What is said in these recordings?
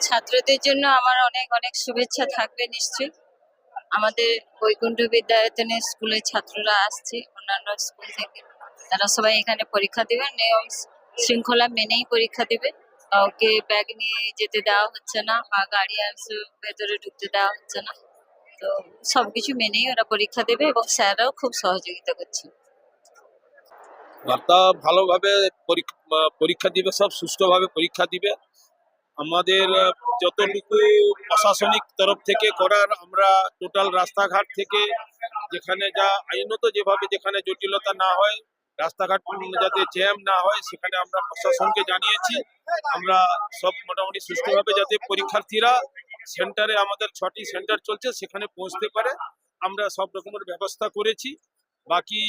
ছাত্রদের জন্য আমার অনেক অনেক শুভেচ্ছা থাকবে নিশ্চয়ই। আমাদের বৈকুণ্ঠ বিদ্যায়তনের স্কুলের ছাত্ররা আসছে, অন্যান্য স্কুল থেকে। তারা সবাই এখানে পরীক্ষা দেবে, নিয়ম শৃঙ্খলা মেনেই পরীক্ষা দেবে। কাউকে ব্যাগ নিয়ে যেতে দেওয়া হচ্ছে না বা গাড়ি ভেতরে ঢুকতে দেওয়া হচ্ছে না। তো সবকিছু মেনেই ওরা পরীক্ষা দেবে এবং স্যাররাও খুব সহযোগিতা করছে। ভালোভাবে পরীক্ষা দিবে, সব সুষ্ঠুভাবে পরীক্ষা দিবে। আমাদের যতটুকু প্রশাসনিক তরফ থেকে করার আমরা টোটাল রাস্তাঘাট থেকে যেখানে যা আইনত যেভাবে যেখানে জটিলতা না হয়, রাস্তাঘাট যাতে জ্যাম না হয়, সেখানে আমরা প্রশাসনকে জানিয়েছি। আমরা সব মোটামুটি সুষ্ঠুভাবে যাতে পরীক্ষার্থীরা সেন্টারে আমাদের ছটি সেন্টার চলছে, সেখানে পৌঁছতে পারে। আমরা সব রকমের ব্যবস্থা করেছি। বাকি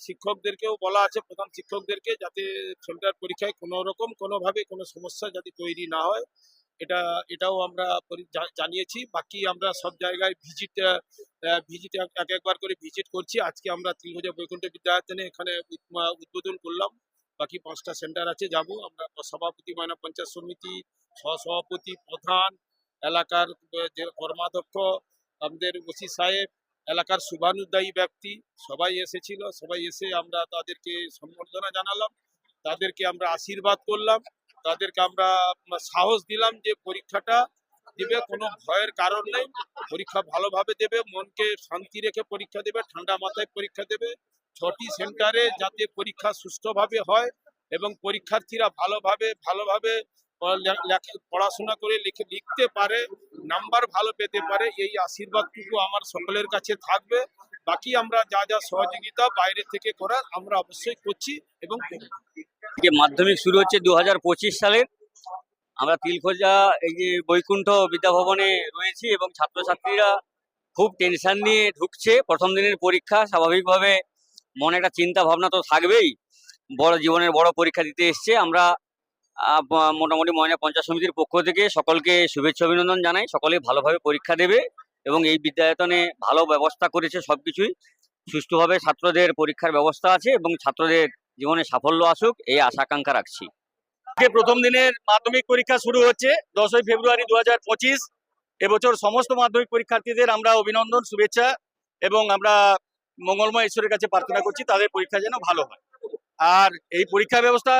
শিক্ষকদেরকেও বলা আছে, প্রধান শিক্ষকদেরকে যাতে সেন্টার পরীক্ষায় কোনো রকম, কোনোভাবে কোনো সমস্যা যাতে তৈরি না হয়। এটা, এটাও আমরা জানিয়েছি। বাকি আমরা সব জায়গায় ভিজিট ভিজিট এক একবার করে ভিজিট করছি। আজকে আমরা তিলভজা বৈকুণ্ঠ বিদ্যায়তনে এখানে উদ- উদ্বোধন করলাম। বাকি পাঁচটা সেন্টার আছে, যাব। আমরা সভাপতি ময়না পঞ্চায়েত সমিতি, সহসভাপতি, প্রধান, এলাকার যে কর্মাধ্যক্ষ, আমাদের ওসি সাহেব এলাকার শুভানুদায়ী ব্যক্তি, সবাই এসেছিল, সবাই এসে আমরা তাদেরকে সম্বর্ধনা জানালাম, তাদেরকে আমরা আশীর্বাদ করলাম, তাদেরকে আমরা সাহস দিলাম যে পরীক্ষাটা দিবে, কোনো ভয়ের কারণ নেই, পরীক্ষা ভালোভাবে দেবে, মনকে শান্তি রেখে পরীক্ষা দেবে, ঠান্ডা মাথায় পরীক্ষা দেবে, ছটি সেন্টারে যাতে পরীক্ষা সুষ্ঠুভাবে হয় এবং পরীক্ষার্থীরা ভালোভাবে ভালোভাবে পড়াশোনা করে লিখে, লিখতে পারে নাম্বার ভালো পেতে পারে, এই আশীর্বাদটুকু আমার সকলের কাছে থাকবে। বাকি আমরা যা যা সহযোগিতা বাইরে থেকে করার, আমরা অবশ্যই করছি এবং মাধ্যমিক শুরু হচ্ছে দু হাজার পঁচিশ সালের আমরা তিলখোজা, এই যে বৈকুণ্ঠ বিদ্যাভবনে রয়েছি এবং ছাত্রছাত্রীরা খুব টেনশন নিয়ে ঢুকছে। প্রথম দিনের পরীক্ষা, স্বাভাবিকভাবে মনে একটা চিন্তা ভাবনা তো থাকবেই। বড় জীবনের বড় পরীক্ষা দিতে এসছে। আমরা মোটামুটি ময়না পঞ্চায়েত সমিতির পক্ষ থেকে সকলকে শুভেচ্ছা অভিনন্দন জানাই। সকলে ভালোভাবে পরীক্ষা দেবে এবং এই বিদ্যায়তনে ভালো ব্যবস্থা করেছে সবকিছুই। সুষ্ঠুভাবে ছাত্রদের পরীক্ষার ব্যবস্থা আছে এবং ছাত্রদের জীবনে সাফল্য আসুক, এই আশা আকাঙ্ক্ষা রাখছি। প্রথম দিনের মাধ্যমিক পরীক্ষা শুরু হচ্ছে, দশই ফেব্রুয়ারি দু হাজার পঁচিশ। এবছর সমস্ত মাধ্যমিক পরীক্ষার্থীদের আমরা অভিনন্দন, শুভেচ্ছা এবং আমরা মঙ্গলময় ঈশ্বরের কাছে প্রার্থনা করছি, তাদের পরীক্ষা যেন ভালো হয়। আর এই পরীক্ষা ব্যবস্থা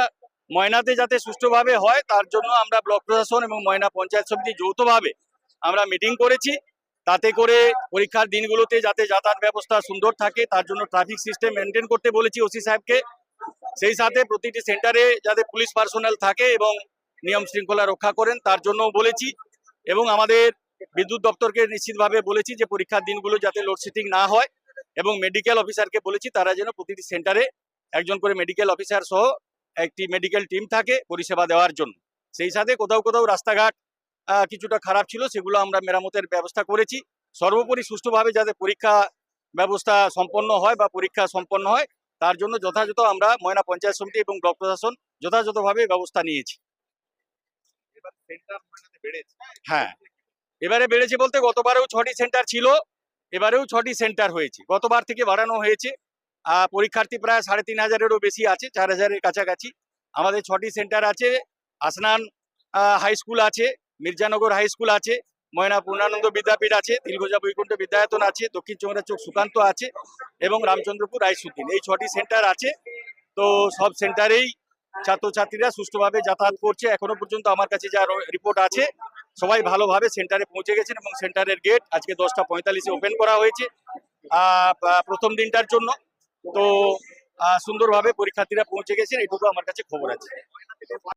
ময়নাতে যাতে সুষ্ঠুভাবে হয়, তার জন্য আমরা ব্লক প্রশাসন এবং ময়না পঞ্চায়েত সমিতি যৌথভাবে আমরা মিটিং করেছি। তাতে করে পরীক্ষার দিনগুলোতে যাতে যাতায়াত ব্যবস্থা সুন্দর থাকে, তার জন্য ট্রাফিক সিস্টেম মেনটেন করতে বলেছি ওসি সাহেবকে। সেই সাথে প্রতিটি সেন্টারে যাতে পুলিশ পার্সোনাল থাকে এবং নিয়ম শৃঙ্খলা রক্ষা করেন, তার জন্য বলেছি। এবং আমাদের বিদ্যুৎ দপ্তরকে নিশ্চিতভাবে বলেছি যে পরীক্ষার দিনগুলো যাতে লোডশেডিং না হয়। এবং মেডিকেল অফিসারকে বলেছি, তারা যেন প্রতিটি সেন্টারে একজন করে মেডিকেল অফিসার সহ একটি মেডিকেল টিম থাকে পরিষেবা দেওয়ার জন্য। সেই সাথে কোথাও কোথাও রাস্তাঘাট কিছুটা খারাপ ছিল সেগুলো আমরা মেরামতের ব্যবস্থা করেছি। সর্বোপরি সুষ্ঠুভাবে যাতে পরীক্ষা ব্যবস্থা সম্পন্ন হয় বা পরীক্ষা সম্পন্ন হয় তার জন্য যথাযথ আমরা ময়না পঞ্চায়েত সমিতি এবং ব্লক প্রশাসন যথাযথভাবে ব্যবস্থা নিয়েছি। হ্যাঁ। এবারে বেড়েছে বলতে গতবারেও ছটি সেন্টার ছিল এবারেও ছটি সেন্টার হয়েছে। গতবার থেকে বাড়ানো হয়েছে। পরীক্ষার্থী প্রায় সাড়ে তিন হাজারেরও বেশি আছে, চার হাজারের কাছাকাছি। আমাদের ছটি সেন্টার আছে, আসনান হাই স্কুল আছে, মির্জানগর হাই স্কুল আছে, ময়না পূর্ণানন্দ বিদ্যাপীঠ আছে, তিলগোজা বৈকুণ্ঠ বিদ্যায়তন আছে, দক্ষিণ চৌরা চোখ সুকান্ত আছে এবং রামচন্দ্রপুর রাইসুদ্দিন এই ছটি সেন্টার আছে, তো সব সেন্টারেই ছাত্রছাত্রীরা সুষ্ঠুভাবে যাতায়াত করছে। এখনও পর্যন্ত আমার কাছে যা রিপোর্ট আছে, সবাই ভালোভাবে সেন্টারে পৌঁছে গেছেন এবং সেন্টারের গেট আজকে দশটা পঁয়তাল্লিশে ওপেন করা হয়েছে প্রথম দিনটার জন্য। তো সুন্দরভাবে পরীক্ষার্থীরা পৌঁছে গেছেন এটুকু আমার কাছে খবর আছে।